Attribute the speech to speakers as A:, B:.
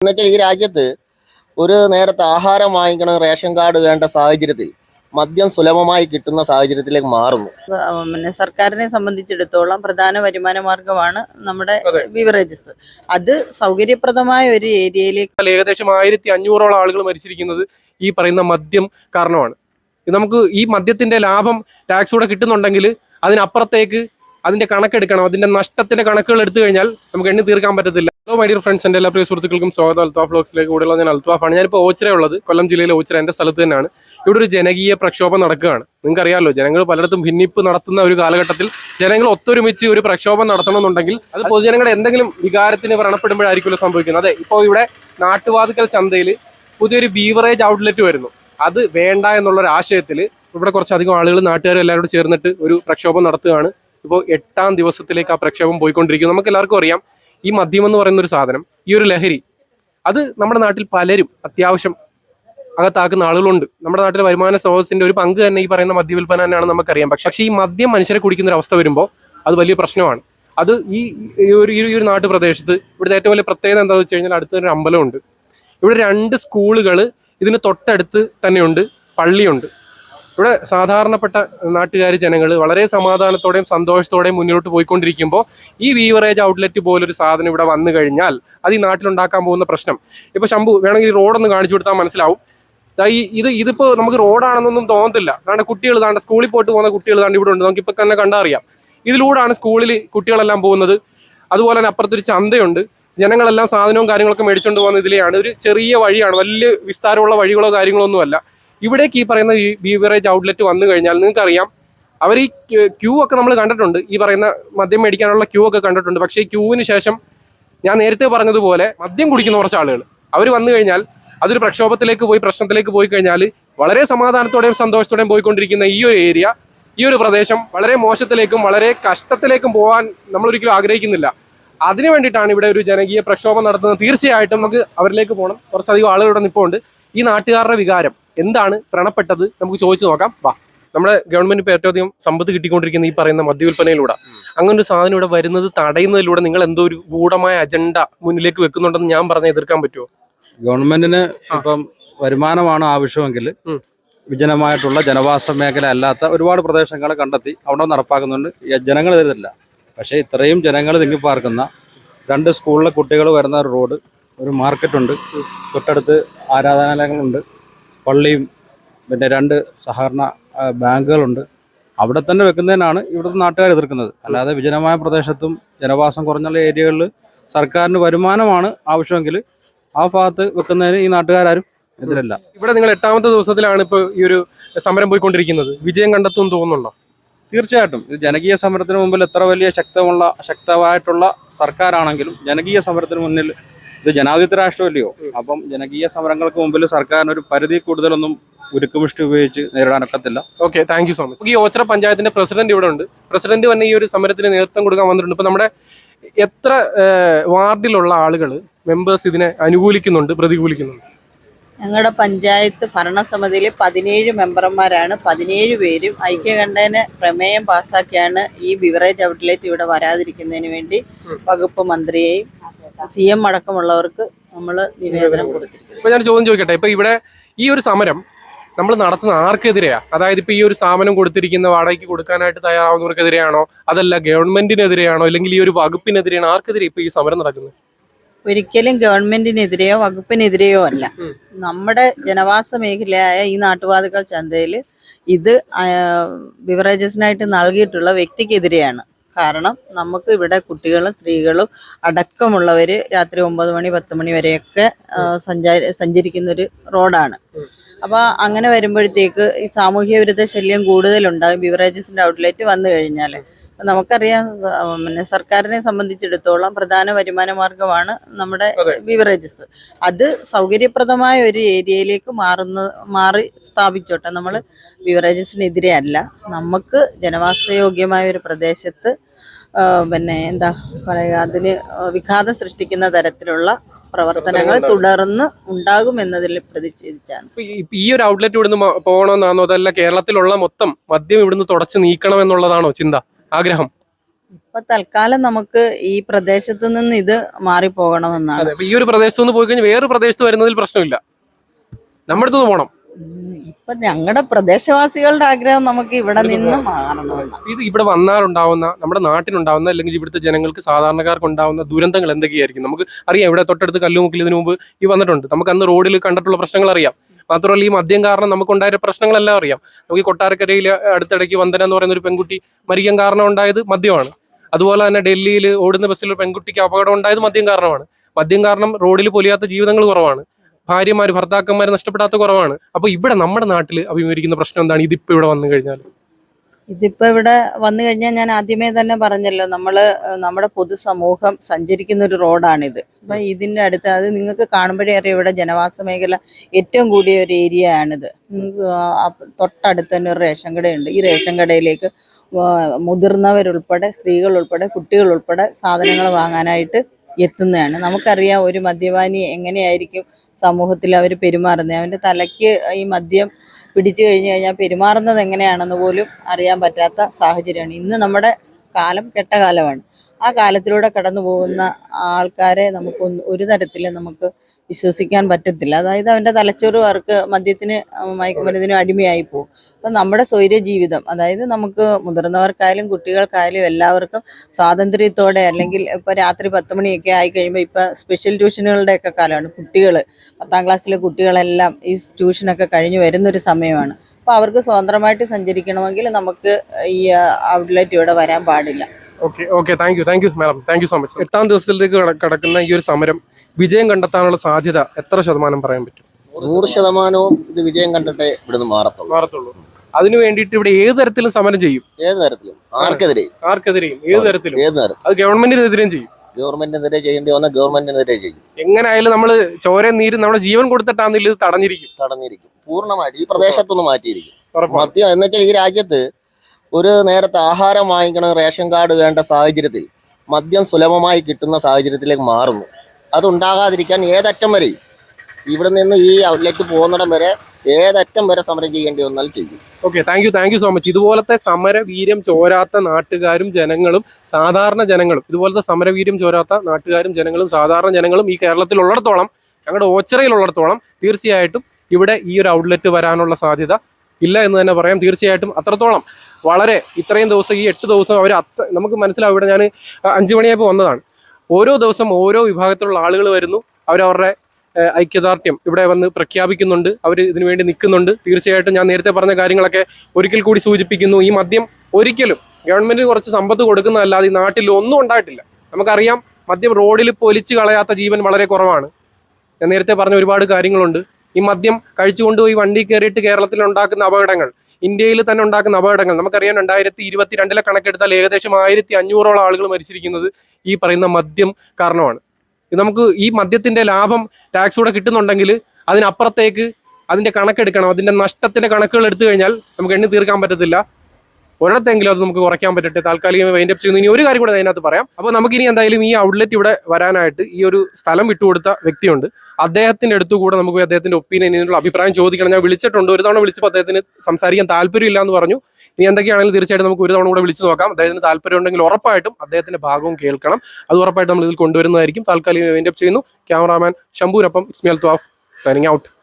A: എന്നുവെച്ചാൽ ഈ രാജ്യത്ത് ഒരു നേരത്തെ ആഹാരം വാങ്ങിക്കണം റേഷൻ കാർഡ് വേണ്ട സാഹചര്യത്തിൽ മദ്യം സുലഭമായി കിട്ടുന്ന സാഹചര്യത്തിലേക്ക് മാറുന്നു.
B: പിന്നെ സർക്കാരിനെ സംബന്ധിച്ചിടത്തോളം പ്രധാന വരുമാന മാർഗമാണ് നമ്മുടെ
C: അതെ.
B: ബിവറേജസ്. അത് സൗകര്യപ്രദമായ ഒരു ഏരിയയിലേക്ക്
C: ഏകദേശം ആയിരത്തി അഞ്ഞൂറോളം ആളുകൾ മരിച്ചിരിക്കുന്നത് ഈ പറയുന്ന മദ്യം കാരണമാണ്. നമുക്ക് ഈ മദ്യത്തിന്റെ ലാഭം ടാക്സ് കൂടെ കിട്ടുന്നുണ്ടെങ്കിൽ അതിനപ്പുറത്തേക്ക് അതിന്റെ കണക്കെടുക്കണം അതിന്റെ നഷ്ടത്തിന്റെ കണക്കുകൾ എടുത്തു കഴിഞ്ഞാൽ നമുക്ക് എണ്ണി തീർക്കാൻ പറ്റത്തില്ല. ഹലോ മൈ ഡിയർ ഫ്രണ്ട്സ് എന്റെ എല്ലാ പ്രിയ സുഹൃത്തുക്കൾക്കും സ്വാഗതം. അൽത്താ ഫ്ലോക്സിലേക്ക് കൂടുതലുള്ള ഞാൻ അൽത്താഫാണ് ഞാനിപ്പോൾ ഓച്ചിറ ഉള്ളത്. കൊല്ലം ജില്ലയിലെ ഓച്ചിറ എന്റെ സ്ഥലത്ത് തന്നെയാണ്. ഇവിടെ ഒരു ജനകീയ പ്രക്ഷോഭം നടക്കുകയാണ്. നിങ്ങൾക്കറിയാമല്ലോ ജനങ്ങൾ പലയിടത്തും ഭിന്നിപ്പ് നടത്തുന്ന ഒരു കാലഘട്ടത്തിൽ ജനങ്ങൾ ഒത്തൊരുമിച്ച് ഒരു പ്രക്ഷോഭം നടത്തണമെന്നുണ്ടെങ്കിൽ അത് പൊതുജനങ്ങളുടെ എന്തെങ്കിലും വികാരത്തിന് വ്രണപ്പെടുമ്പോഴായിരിക്കുമല്ലോ സംഭവിക്കുന്നത്. അതെ ഇപ്പോൾ ഇവിടെ നാട്ടുവാതുക്കൽ ചന്തയിൽ പുതിയൊരു ബീവറേജ് ഔട്ട്ലെറ്റ് വരുന്നു. അത് വേണ്ട എന്നുള്ള ഒരു ആശയത്തിൽ ഇവിടെ കുറച്ചധികം ആളുകൾ നാട്ടുകാരും എല്ലാവരോടും ചേർന്നിട്ട് ഒരു പ്രക്ഷോഭം നടത്തുകയാണ്. ഇപ്പോൾ എട്ടാം ദിവസത്തിലേക്ക് ആ പ്രക്ഷോഭം പോയിക്കൊണ്ടിരിക്കുന്നു. നമുക്ക് എല്ലാവർക്കും അറിയാം ഈ മദ്യം എന്ന് പറയുന്ന ഒരു സാധനം ഈ ഒരു ലഹരി അത് നമ്മുടെ നാട്ടിൽ പലരും അത്യാവശ്യം അകത്താക്കുന്ന ആളുകളുണ്ട്. നമ്മുടെ നാട്ടിൽ വരുമാന സ്രോതസ്സിന്റെ ഒരു പങ്ക് തന്നെ ഈ പറയുന്ന മദ്യവിൽപ്പന തന്നെയാണ് നമുക്കറിയാം. പക്ഷെ ഈ മദ്യം മനുഷ്യരെ കുടിക്കുന്ന ഒരു അവസ്ഥ വരുമ്പോൾ അത് വലിയ പ്രശ്നമാണ്. അത് ഈ ഒരു ഈ ഒരു നാട്ടുപ്രദേശത്ത് ഇവിടുത്തെ ഏറ്റവും വലിയ പ്രത്യേകത എന്താണെന്ന് വെച്ച് കഴിഞ്ഞാൽ അടുത്തൊരു അമ്പലമുണ്ട്. ഇവിടെ രണ്ട് സ്കൂളുകൾ ഇതിന് തൊട്ടടുത്ത് തന്നെയുണ്ട് പള്ളിയുണ്ട്. ഇവിടെ സാധാരണപ്പെട്ട നാട്ടുകാർ ജനങ്ങൾ വളരെ സമാധാനത്തോടെയും സന്തോഷത്തോടെയും മുന്നോട്ട് പോയിക്കൊണ്ടിരിക്കുമ്പോൾ ഈ വീവറേജ് ഔട്ട്ലെറ്റ് പോലൊരു സാധനം ഇവിടെ വന്നു കഴിഞ്ഞാൽ അത് ഈ നാട്ടിലുണ്ടാക്കാൻ പോകുന്ന പ്രശ്നം. ഇപ്പൊ ശംഭു വേണമെങ്കിൽ റോഡൊന്ന് കാണിച്ചു കൊടുത്താൽ മനസ്സിലാവും. ഈ ഇത് ഇതിപ്പോ നമുക്ക് റോഡാണെന്നൊന്നും തോന്നത്തില്ല. കാരണം കുട്ടികൾ താണ്ട് സ്കൂളിൽ പോയിട്ട് പോകുന്ന കുട്ടികൾ താണ്ട് ഇവിടെ ഉണ്ട്. നമുക്ക് ഇപ്പൊ തന്നെ കണ്ടറിയാം. ഇതിലൂടെയാണ് സ്കൂളിൽ കുട്ടികളെല്ലാം പോകുന്നത്. അതുപോലെ തന്നെ അപ്പുറത്തൊരു ചന്തയുണ്ട്. ജനങ്ങളെല്ലാം സാധനവും കാര്യങ്ങളൊക്കെ മേടിച്ചുകൊണ്ട് പോകുന്ന ഇതിലെയാണ്. ഒരു ചെറിയ വഴിയാണ്. വലിയ വിസ്താരമുള്ള വഴികളോ കാര്യങ്ങളോ ഒന്നുമല്ല. ഇവിടേക്ക് ഈ പറയുന്ന ബീവറേജ് ഔട്ട്ലെറ്റ് വന്നു കഴിഞ്ഞാൽ നിങ്ങൾക്കറിയാം അവർ ഈ ക്യൂ ഒക്കെ നമ്മൾ കണ്ടിട്ടുണ്ട്. ഈ പറയുന്ന മദ്യം മേടിക്കാനുള്ള ക്യൂ ഒക്കെ കണ്ടിട്ടുണ്ട്. പക്ഷേ ഈ ക്യൂവിന് ശേഷം ഞാൻ നേരത്തെ പറഞ്ഞതുപോലെ മദ്യം കുടിക്കുന്ന കുറച്ച് ആളുകൾ. അവർ വന്നു കഴിഞ്ഞാൽ അതൊരു പ്രക്ഷോഭത്തിലേക്ക് പോയി പ്രശ്നത്തിലേക്ക് പോയി കഴിഞ്ഞാൽ വളരെ സമാധാനത്തോടെയും സന്തോഷത്തോടെയും പോയിക്കൊണ്ടിരിക്കുന്ന ഈ ഒരു ഏരിയ ഈ ഒരു പ്രദേശം വളരെ മോശത്തിലേക്കും വളരെ കഷ്ടത്തിലേക്കും പോകാൻ നമ്മൾ ഒരിക്കലും ആഗ്രഹിക്കുന്നില്ല. അതിനു വേണ്ടിയിട്ടാണ് ഇവിടെ ഒരു ജനകീയ പ്രക്ഷോഭം നടത്തുന്നത്. തീർച്ചയായിട്ടും നമുക്ക് അവരിലേക്ക് പോകണം. കുറച്ചധികം ആളുകളുടെ ഇവിടെ ഈ നാട്ടുകാരുടെ വികാരം എന്താണ് വ്രണപ്പെട്ടത് നമുക്ക് ചോദിച്ചു നോക്കാം. വാ. നമ്മുടെ ഗവൺമെന്റ് ഇപ്പോൾ ഏറ്റവും അധികം സമ്പത്ത് കിട്ടിക്കൊണ്ടിരിക്കുന്ന ഈ പറയുന്ന മദ്യവിൽപ്പനയിലൂടെ. അങ്ങനൊരു ഒരു സാധനം ഇവിടെ വരുന്നത് തടയുന്നതിലൂടെ നിങ്ങൾ എന്തോ ഒരു ഗൂഢമായ അജണ്ട മുന്നിലേക്ക് വെക്കുന്നുണ്ടെന്ന് ഞാൻ പറഞ്ഞ എതിർക്കാൻ പറ്റുമോ
D: ഗവൺമെന്റിന് ഇപ്പം വരുമാനമാണ് ആവശ്യമെങ്കിൽ. വിജനമായിട്ടുള്ള ജനവാസ മേഖല അല്ലാത്ത ഒരുപാട് പ്രദേശങ്ങൾ കണ്ടെത്തി അവിടെ നടപ്പാക്കുന്നുണ്ട്. ജനങ്ങൾ എതിരില്ല പക്ഷേ ഇത്രയും ജനങ്ങൾ തിങ്ങിപ്പാർക്കുന്ന രണ്ട് സ്കൂളിലെ കുട്ടികൾ വരുന്ന ഒരു റോഡ് ഒരു മാർക്കറ്റുണ്ട്. തൊട്ടടുത്ത് ആരാധനാലയങ്ങളുണ്ട്. പള്ളിയും പിന്നെ രണ്ട് സഹകരണ ബാങ്കുകളുണ്ട്. അവിടെ തന്നെ വെക്കുന്നതിനാണ് ഇവിടുത്തെ നാട്ടുകാർ എതിർക്കുന്നത്. അല്ലാതെ വിജനമായ പ്രദേശത്തും ജനവാസം കുറഞ്ഞുള്ള ഏരിയകളിൽ സർക്കാരിന് വരുമാനമാണ് ആവശ്യമെങ്കിൽ ആ ഭാഗത്ത് വെക്കുന്നതിന് ഈ നാട്ടുകാരും എതിരല്ല.
C: ഇവിടെ നിങ്ങൾ എട്ടാമത്തെ ദിവസത്തിലാണ് ഇപ്പോൾ ഈ ഒരു സമരം പോയിക്കൊണ്ടിരിക്കുന്നത്. വിജയം കണ്ടെത്തും തോന്നുന്നുണ്ടോ?
D: തീർച്ചയായിട്ടും. ഇത് ജനകീയ സമരത്തിന് മുമ്പിൽ എത്ര വലിയ ശക്തമുള്ള ശക്തമായിട്ടുള്ള സർക്കാരാണെങ്കിലും ജനകീയ സമരത്തിന് മുന്നിൽ ഇത് ജനാധിപത്യ രാഷ്ട്രമല്ലയോ? അപ്പം ജനകീയ സമരങ്ങൾക്ക് മുമ്പിൽ സർക്കാരിന് ഒരു പരിധി കൂടുതലൊന്നും ഉരുക്കുമുഷ്ടി ഉപയോഗിച്ച് നേരിടാനൊക്കത്തില്ല
C: okay thank you so much ഈ ഓച്ചിറ പഞ്ചായത്തിന്റെ പ്രസിഡന്റ് ഇവിടെ ഉണ്ട്. പ്രസിഡന്റ് തന്നെ ഈ ഒരു സമരത്തിന് നേതൃത്വം കൊടുക്കാൻ വന്നിട്ടുണ്ട്. ഇപ്പൊ നമ്മുടെ എത്ര വാർഡിലുള്ള ആളുകൾ മെമ്പേഴ്സ് ഇതിനെ അനുകൂലിക്കുന്നുണ്ട് പ്രതികൂലിക്കുന്നുണ്ട്?
B: ഞങ്ങളുടെ പഞ്ചായത്ത് ഭരണസമിതിയിൽ പതിനേഴ് മെമ്പർമാരാണ്. പതിനേഴ് പേരും ഐക്യകണ്ഠേന പ്രമേയം പാസ്സാക്കിയാണ് ഈ ബിവറേജ് ഔട്ട്ലെറ്റ് ഇവിടെ വരാതിരിക്കുന്നതിന് വേണ്ടി വകുപ്പ് മന്ത്രിയെയും സി എം അടക്കമുള്ളവർക്ക് നമ്മൾ നിവേദനം കൊടുത്തിരിക്കുന്നത്
C: ഇപ്പൊ ഞാൻ ചോദ്യം ചോദിക്കട്ടെ? ഇപ്പൊ ഇവിടെ ഈ ഒരു സമരം നമ്മൾ നടത്തുന്ന ആർക്കെതിരെയാ? അതായത് ഇപ്പൊ ഈ ഒരു സ്ഥാപനം കൊടുത്തിരിക്കുന്ന വാടകയ്ക്ക് കൊടുക്കാനായിട്ട് തയ്യാറാവുന്നവർക്കെതിരെയാണോ? അതല്ല ഗവൺമെന്റിനെതിരെയാണോ? അല്ലെങ്കിൽ ഈ ഒരു വകുപ്പിനെതിരെയാണോ ആർക്കെതിരെ ഇപ്പൊ ഈ സമരം നടക്കുന്നത്?
B: ഒരിക്കലും ഗവൺമെന്റിനെതിരെയോ വകുപ്പിനെതിരെയോ അല്ല. നമ്മുടെ ജനവാസ മേഖലയായ ഈ നാട്ടുവാതുക്കൾ ചന്തയിൽ ഇത് ബിവറേജസിനായിട്ട് നൽകിയിട്ടുള്ള വ്യക്തിക്കെതിരെയാണ്. കാരണം നമുക്ക് ഇവിടെ കുട്ടികളും സ്ത്രീകളും അടക്കമുള്ളവർ രാത്രി ഒമ്പത് മണി പത്ത് മണി വരെയൊക്കെ സഞ്ചാര സഞ്ചരിക്കുന്ന ഒരു റോഡാണ്. അപ്പോൾ അങ്ങനെ വരുമ്പോഴത്തേക്ക് ഈ സാമൂഹ്യ വിരുദ്ധ ശല്യം കൂടുതലുണ്ടാകും ബിവറേജസിന്റെ ഔട്ട്ലെറ്റ് വന്നു കഴിഞ്ഞാൽ നമുക്കറിയാം പിന്നെ സർക്കാരിനെ സംബന്ധിച്ചിടത്തോളം പ്രധാന വരുമാന മാർഗമാണ് നമ്മുടെ. ബിവറേജസ്. അത് സൗകര്യപ്രദമായ ഒരു ഏരിയയിലേക്ക് മാറുന്ന മാറി സ്ഥാപിച്ചോട്ടെ. നമ്മൾ ബിവറേജസിനെതിരെ അല്ല നമുക്ക് ജനവാസയോഗ്യമായ ഒരു പ്രദേശത്ത് പിന്നെ എന്താ പറയുക അതിന് വിഘാതം സൃഷ്ടിക്കുന്ന തരത്തിലുള്ള പ്രവർത്തനങ്ങൾ തുടർന്ന് ഉണ്ടാകും എന്നതിൽ പ്രതിഷേധിച്ചാണ്
C: ഈ- ഒരു ഔട്ട്ലെറ്റ് ഇവിടുന്ന് പോകണമെന്നാണോ? അതല്ല കേരളത്തിലുള്ള മൊത്തം മദ്യം ഇവിടുന്ന് തുടച്ചു നീക്കണം എന്നുള്ളതാണോ ചിന്ത ആഗ്രഹം?
B: ഇപ്പൊ തൽക്കാലം നമുക്ക് ഈ പ്രദേശത്ത് നിന്ന് ഇത് മാറിപ്പോകണമെന്നാണ്.
C: ഈ ഒരു പ്രദേശത്ത് നിന്ന് പോയി കഴിഞ്ഞാൽ വേറൊരു പ്രദേശത്ത് വരുന്നതിൽ പ്രശ്നമില്ല. നമ്മുടെ അടുത്തുനിന്ന് പോകണം
B: ഇപ്പൊ ഞങ്ങളുടെ പ്രദേശവാസികളുടെ ആഗ്രഹം നമുക്ക് ഇവിടെ നിന്ന് മാറണം
C: ഇത് ഇവിടെ വന്നാലുണ്ടാവുന്ന നമ്മുടെ നാട്ടിലുണ്ടാവുന്ന അല്ലെങ്കിൽ ഇവിടുത്തെ ജനങ്ങൾക്ക് സാധാരണക്കാർക്ക് ഉണ്ടാവുന്ന ദുരന്തങ്ങൾ എന്തൊക്കെയായിരിക്കും? നമുക്ക് അറിയാം ഇവിടെ തൊട്ടടുത്ത് കല്ലുമുക്കിൽ ഇതിനു മുമ്പ് ഈ വന്നിട്ടുണ്ട്. നമുക്ക് അന്ന് റോഡിൽ കണ്ടിട്ടുള്ള പ്രശ്നങ്ങൾ അറിയാം. മാത്രമല്ല ഈ മദ്യം കാരണം നമുക്ക് നമുക്കുണ്ടായ പ്രശ്നങ്ങളെല്ലാം അറിയാം. നമുക്ക് ഈ കൊട്ടാരക്കരയിൽ അടുത്തിടയ്ക്ക് വന്ദന എന്ന് പറയുന്ന ഒരു പെൺകുട്ടി മരിക്കാൻ കാരണം ഉണ്ടായത് മദ്യമാണ്. അതുപോലെ തന്നെ ഡൽഹിയിൽ ഓടുന്ന ബസ്സിൽ ഒരു പെൺകുട്ടിക്ക് അപകടം ഉണ്ടായത് മദ്യം കാരണമാണ്. മദ്യം കാരണം റോഡിൽ പൊലിയാത്ത ജീവിതങ്ങൾ കുറവാണ്. ഭാര്യമാര് ഭർത്താക്കന്മാർ നഷ്ടപ്പെടാത്ത കുറവാണ്. അപ്പൊ ഇവിടെ നമ്മുടെ നാട്ടിൽ അഭിമുഖീകരിക്കുന്ന പ്രശ്നം എന്താണ്? ഇതിപ്പോ ഇവിടെ വന്നു കഴിഞ്ഞാൽ
B: ഇതിപ്പോ ഇവിടെ വന്നു കഴിഞ്ഞാൽ ഞാൻ ആദ്യമേ തന്നെ പറഞ്ഞല്ലോ നമ്മൾ നമ്മുടെ പൊതുസമൂഹം സഞ്ചരിക്കുന്ന ഒരു റോഡാണിത്. അപ്പൊ ഇതിന്റെ അടുത്ത് അത് നിങ്ങൾക്ക് കാണുമ്പോഴേ അറിയാം ഇവിടെ ജനവാസ മേഖല ഏറ്റവും കൂടിയ ഒരു ഏരിയ ആണിത് തൊട്ടടുത്ത് തന്നെ ഒരു റേഷൻ കടയുണ്ട്. ഈ റേഷൻ കടയിലേക്ക് മുതിർന്നവരുൾപ്പെടെ സ്ത്രീകൾ ഉൾപ്പെടെ കുട്ടികൾ ഉൾപ്പെടെ സാധനങ്ങൾ വാങ്ങാനായിട്ട് എത്തുന്നതാണ്. നമുക്കറിയാം ഒരു മദ്യപാനി എങ്ങനെയായിരിക്കും സമൂഹത്തിൽ അവർ പെരുമാറുന്നത്. അവന്റെ തലയ്ക്ക് ഈ മദ്യം പിടിച്ചു കഴിഞ്ഞു കഴിഞ്ഞാൽ പെരുമാറുന്നത് എങ്ങനെയാണെന്ന് പോലും അറിയാൻ പറ്റാത്ത സാഹചര്യമാണ്. ഇന്ന് നമ്മുടെ കാലം കെട്ട കാലമാണ്. ആ കാലത്തിലൂടെ കടന്നു പോകുന്ന ആൾക്കാരെ നമുക്ക് ഒരു തരത്തിലും നമുക്ക് വിശ്വസിക്കാൻ പറ്റത്തില്ല. അതായത് അവന്റെ തലച്ചോറ് അവർക്ക് മദ്യത്തിന് മയക്കുമരുന്നിനും അടിമയായി പോകും. അപ്പം നമ്മുടെ സ്വൈര്യ ജീവിതം അതായത് നമുക്ക് മുതിർന്നവർക്കായാലും കുട്ടികൾക്കായാലും എല്ലാവർക്കും സ്വാതന്ത്ര്യത്തോടെ അല്ലെങ്കിൽ ഇപ്പോൾ രാത്രി പത്ത് മണിയൊക്കെ ആയി കഴിയുമ്പോൾ ഇപ്പോൾ സ്പെഷ്യൽ ട്യൂഷനുകളുടെ ഒക്കെ കാലമാണ്. കുട്ടികൾ പത്താം ക്ലാസ്സിലെ കുട്ടികളെല്ലാം ഈ ട്യൂഷനൊക്കെ കഴിഞ്ഞ് വരുന്നൊരു സമയമാണ്. അപ്പോൾ അവർക്ക് സ്വതന്ത്രമായിട്ട് സഞ്ചരിക്കണമെങ്കിൽ നമുക്ക് ഈ ഔട്ട്ലെറ്റ് ഇവിടെ വരാൻ പാടില്ല.
C: Okay okay thank you thank you madam thank you so much എട്ടാം ദിവസത്തിലേക്ക് കടക്കുന്ന ഈ ഒരു സമരം വിജയം കണ്ടെത്താനുള്ള സാധ്യത എത്ര ശതമാനം പറയാൻ പറ്റും?
A: നൂറ് ശതമാനവും ഇത് വിജയം കണ്ടിട്ടേ ഇവിടുന്ന് മാറത്തുള്ളൂ.
C: മാറത്തുള്ളൂ. അതിനു വേണ്ടിയിട്ട് ഇവിടെ ഏത് തരത്തിലും സമരം ചെയ്യും?
A: ഏത് തരത്തിലും? ആർക്കെതിരെയും.
C: ആർക്കെതിരെയും? ഏത് തരത്തിലും?
A: ഏത് തരത്തിലും.
C: അത് ഗവൺമെന്റിനെതിരെയും ചെയ്യും.
A: ഗവൺമെന്റിനെതിരെ ചെയ്യേണ്ടി വന്ന ഗവൺമെന്റിനെതിരെ ചെയ്യും.
C: എങ്ങനെയായാലും നമ്മൾ ചോരയും നീര് നമ്മുടെ ജീവൻ കൊടുത്തിട്ടാണെങ്കിലും ഇത് തടഞ്ഞിരിക്കും.
A: തടഞ്ഞിരിക്കും. പൂർണമായിട്ട് ഈ പ്രദേശത്തുനിന്ന് മാറ്റിയിരിക്കും. മദ്യം എന്നുവെച്ചാൽ ഈ രാജ്യത്ത് ഒരു നേരത്തെ ആഹാരം വാങ്ങിക്കണം റേഷൻ കാർഡ് വേണ്ട സാഹചര്യത്തിൽ മദ്യം സുലഭമായി കിട്ടുന്ന സാഹചര്യത്തിലേക്ക് മാറുന്നു. അതുണ്ടാകാതിരിക്കാൻ ഏതറ്റം വരെ ഇവിടെ നിന്ന് ഈ ഔട്ട്ലെറ്റ് പോകുന്നിടം വരെ ഏതറ്റം വരെ സമരം ചെയ്യേണ്ടി വന്നാൽ ചെയ്യും.
C: Okay thank you thank you so much ഇതുപോലത്തെ സമരവീര്യം ചോരാത്ത നാട്ടുകാരും ജനങ്ങളും സാധാരണ ജനങ്ങളും ഇതുപോലത്തെ സമരവീര്യം ചോരാത്ത നാട്ടുകാരും ജനങ്ങളും സാധാരണ ജനങ്ങളും ഈ കേരളത്തിലുള്ളിടത്തോളം ഞങ്ങളുടെ ഓച്ചിറയിലുള്ളിടത്തോളം തീർച്ചയായിട്ടും ഇവിടെ ഈ ഒരു ഔട്ട്ലെറ്റ് വരാനുള്ള സാധ്യത ഇല്ല എന്ന് തന്നെ പറയാം തീർച്ചയായിട്ടും അത്രത്തോളം. വളരെ ഇത്രയും ദിവസം ഈ എട്ട് ദിവസം അവർ അത്ര നമുക്ക് മനസ്സിലാവും ഇവിടെ ഞാൻ അഞ്ചു മണിയായപ്പോൾ വന്നതാണ്. ഓരോ ദിവസം ഓരോ വിഭാഗത്തിലുള്ള ആളുകൾ വരുന്നു. അവരവരുടെ ഐക്യദാർഢ്യം ഇവിടെ വന്ന് പ്രഖ്യാപിക്കുന്നുണ്ട്. അവർ ഇതിനു വേണ്ടി നിൽക്കുന്നുണ്ട്. തീർച്ചയായിട്ടും ഞാൻ നേരത്തെ പറഞ്ഞ കാര്യങ്ങളൊക്കെ ഒരിക്കൽ കൂടി സൂചിപ്പിക്കുന്നു. ഈ മദ്യം ഒരിക്കലും ഗവൺമെന്റിന് കുറച്ച് സമ്പത്ത് കൊടുക്കുന്നതല്ലാതെ ഈ നാട്ടിൽ ഒന്നും ഉണ്ടായിട്ടില്ല. നമുക്കറിയാം മദ്യം റോഡിൽ പൊലിച്ച് കളയാത്ത ജീവൻ വളരെ കുറവാണ്. ഞാൻ നേരത്തെ പറഞ്ഞ ഒരുപാട് കാര്യങ്ങളുണ്ട്. ഈ മദ്യം കഴിച്ചുകൊണ്ട് പോയി വണ്ടി കയറിയിട്ട് കേരളത്തിൽ ഉണ്ടാക്കുന്ന അപകടങ്ങൾ ഇന്ത്യയിൽ തന്നെ ഉണ്ടാക്കുന്ന അപകടങ്ങൾ. നമുക്കറിയാം രണ്ടായിരത്തി ഇരുപത്തിരണ്ടിലെ കണക്കെടുത്താൽ ഏകദേശം ആയിരത്തി അഞ്ഞൂറോളം ആളുകൾ മരിച്ചിരിക്കുന്നത് ഈ പറയുന്ന മദ്യം കാരണമാണ്. നമുക്ക് ഈ മദ്യത്തിന്റെ ലാഭം ടാക്സ് കൂടെ കിട്ടുന്നുണ്ടെങ്കിൽ അതിനപ്പുറത്തേക്ക് അതിന്റെ കണക്കെടുക്കണം. അതിന്റെ നഷ്ടത്തിന്റെ കണക്കുകൾ എടുത്തു കഴിഞ്ഞാൽ നമുക്ക് എണ്ണി തീർക്കാൻ പറ്റത്തില്ല. ഒരിടത്തെങ്കിലും അത് നമുക്ക് കുറയ്ക്കാൻ പറ്റട്ടെ. താൽക്കാലികമായി വൈൻഡ് അപ്പ് ചെയ്യുന്നു. ഇനി ഒരു കാര്യം കൂടെ അതിനകത്ത് പറയാം. അപ്പോൾ നമുക്കിനി എന്തായാലും ഈ ഔട്ട്ലെറ്റ് ഇവിടെ വരാനായിട്ട് ഈ ഒരു സ്ഥലം വിട്ടുകൊടുത്ത വ്യക്തിയുണ്ട്. അദ്ദേഹത്തിന്റെ അടുത്ത് കൂടെ നമുക്ക് അദ്ദേഹത്തിന്റെ ഒപ്പീനിയൻ ഇതിനുള്ള അഭിപ്രായം ചോദിക്കണം. ഞാൻ വിളിച്ചിട്ടുണ്ട്. ഒരു തവണ വിളിച്ചപ്പോൾ അദ്ദേഹത്തിന് സംസാരിക്കാൻ താല്പര്യമില്ല എന്ന് പറഞ്ഞു. ഇനി എന്തൊക്കെയാണെങ്കിലും തീർച്ചയായിട്ടും നമുക്ക് ഒരു തവണ കൂടെ വിളിച്ചു നോക്കാം. അദ്ദേഹത്തിന് താല്പര്യം ഉണ്ടെങ്കിൽ ഉറപ്പായിട്ടും അദ്ദേഹത്തിന്റെ ഭാഗവും കേൾക്കണം. അത് ഉറപ്പായിട്ടും നമ്മൾ ഇതിൽ കൊണ്ടുവരുന്നതായിരിക്കും. താൽക്കാലികം വൈൻഡ് അപ്പ് ചെയ്യുന്നു. ക്യാമറാമാൻ ശംഭൂരപ്പം ഇസ്മേൽ ത്വാഫ് സൈനിങ് ഔട്ട്